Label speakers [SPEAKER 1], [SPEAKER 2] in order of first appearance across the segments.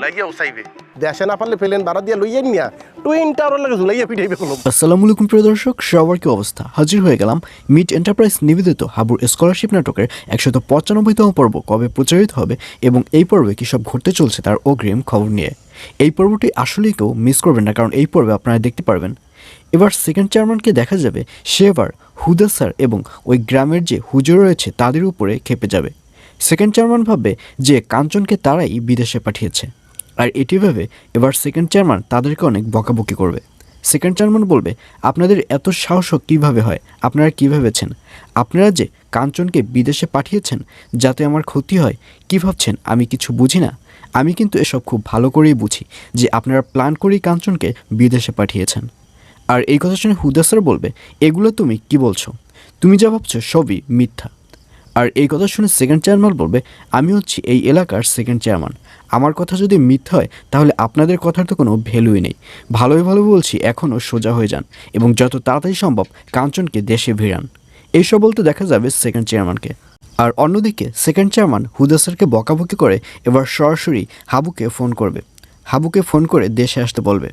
[SPEAKER 1] ঝুলাইয়াও চাইবে
[SPEAKER 2] দেশে না পারলে ফেলেন বাড়া দিয়ে লইয়েন নিয়া। টুইন টাওয়ার লাগে ঝুলাইয়া পিঠাইবে কোনো
[SPEAKER 3] আসসালামু আলাইকুম প্রিয় দর্শক সবার কি অবস্থা? হাজির হয়ে গেলাম মিড এন্টারপ্রাইজ নিবেদিত হাবুর স্কলারশিপ নাটকের একশত পঁচানব্বইতম পর্ব কবে প্রচারিত হবে এবং এই পর্বে কী সব ঘটতে চলছে তার অগ্রিম খবর নিয়ে। এই পর্বটি আসলেই কেউ মিস করবেন না কারণ এই পর্বে আপনারা দেখতে পারবেন। এবার সেকেন্ড চেয়ারম্যানকে দেখা যাবে সে এবার হুদা স্যার এবং ওই গ্রামের যে হুজুর রয়েছে তাদের উপরে খেপে যাবে। সেকেন্ড চেয়ারম্যান ভাববে যে কাঞ্চনকে তারাই বিদেশে পাঠিয়েছে। আর এটি ভেবে এবার সেকেন্ড চেয়ারম্যান তাদেরকে অনেক বকাবকি করবে। সেকেন্ড চেয়ারম্যান বলবে, আপনাদের এত সাহসও কীভাবে হয়? আপনারা কী ভেবেছেন? আপনারা যে কাঞ্চনকে বিদেশে পাঠিয়েছেন, যাতে আমার ক্ষতি হয়, কী ভাবছেন? আমি কিছু বুঝি না। আমি কিন্তু এসব খুব ভালো করেই বুঝি যে আপনারা প্ল্যান করেই কাঞ্চনকে বিদেশে পাঠিয়েছেন। আর এই কথা শুনে হুদা স্যার বলবে, এগুলো তুমি কি বলছো? তুমি যা ভাবছ সবই মিথ্যা। আর এই কথা শুনে সেকেন্ড চেয়ারম্যান বলবে, আমি হচ্ছি এই এলাকার সেকেন্ড চেয়ারম্যান আমার কথা যদি মিথ্যা হয়, তাহলে আপনাদের কথার তো কোনো ভ্যালুই নেই। ভালোই ভালো বলছি, এখনও সোজা হয়ে যান এবং যত তাড়াতাড়ি সম্ভব কাঞ্চনকে দেশে ভিড়ান। এইসব বলতে দেখা যাবে সেকেন্ড চেয়ারম্যানকে আর অন্যদিকে সেকেন্ড চেয়ারম্যান হুদা স্যারকে বকাবকি করে, এবার সরাসরি হাবুকে ফোন করবে। হাবুকে ফোন করে দেশে আসতে বলবে।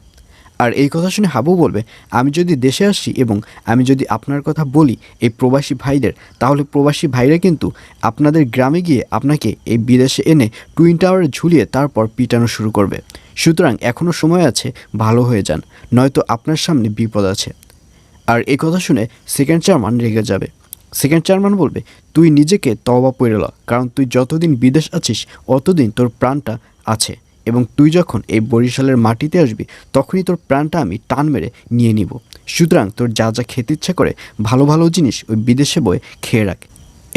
[SPEAKER 3] আর এই কথা শুনে হাবু বলবে, আমি যদি দেশে আসি এবং আমি যদি আপনার কথা বলি এই প্রবাসী ভাইদের, তাহলে প্রবাসী ভাইরা কিন্তু আপনাদের গ্রামে গিয়ে আপনাকে এই বিদেশে এনে টুইন টাওয়ারে ঝুলিয়ে তারপর পিটানো শুরু করবে। সুতরাং এখনও সময় আছে, ভালো হয়ে যান, নয়তো আপনার সামনে বিপদ আছে। আর এই কথা শুনে সেকেন্ড চেয়ারম্যান রেগে যাবে। সেকেন্ড চেয়ারম্যান বলবে, তুই নিজেকে তবা পড়ে ল, কারণ তুই যতদিন বিদেশ আছিস, অতদিন তোর প্রাণটা আছে। এবং তুই যখন এই বরিশালের মাটিতে আসবি, তখনই তোর প্রাণটা আমি টান মেরে নিয়ে নিব। সুতরাং তোর যা যা খেতে ইচ্ছে করে, ভালো ভালো জিনিস ওই বিদেশে বয়ে খেয়ে রাখ।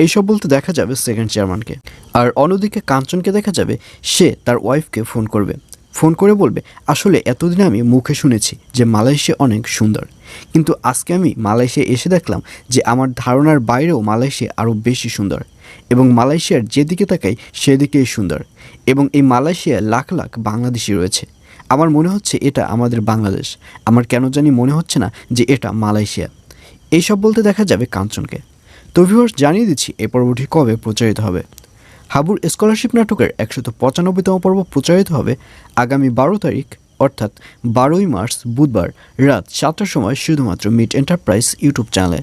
[SPEAKER 3] এইসব বলতে দেখা যাবে সেকেন্ড চেয়ারম্যানকে আর অন্যদিকে কাঞ্চনকে দেখা যাবে, সে তার ওয়াইফকে ফোন করবে। ফোন করে বলবে, আসলে এতদিন আমি মুখে শুনেছি যে মালয়েশিয়া অনেক সুন্দর। কিন্তু আজকে আমি মালয়েশিয়া এসে দেখলাম যে আমার ধারণার বাইরেও মালয়েশিয়া আরও বেশি সুন্দর এবং মালয়েশিয়ার যেদিকে তাকাই সেদিকেই সুন্দর এবং এই মালয়েশিয়ায় লাখ লাখ বাংলাদেশি রয়েছে। আমার মনে হচ্ছে এটা আমাদের বাংলাদেশ। আমার কেন জানি মনে হচ্ছে না যে এটা মালয়েশিয়া। এইসব বলতে দেখা যাবে কাঞ্চনকে। তো জানিয়ে দিচ্ছি এই পর্বটি কবে প্রচারিত হবে? হাবুর স্কলারশিপ নাটকের একশত পঁচানব্বইতম পর্ব প্রচারিত হবে আগামী বারো তারিখ অর্থাৎ বারোই মার্চ বুধবার রাত সাতটার সময় শুধুমাত্র মিট এন্টারপ্রাইজ ইউটিউব চ্যানেলে।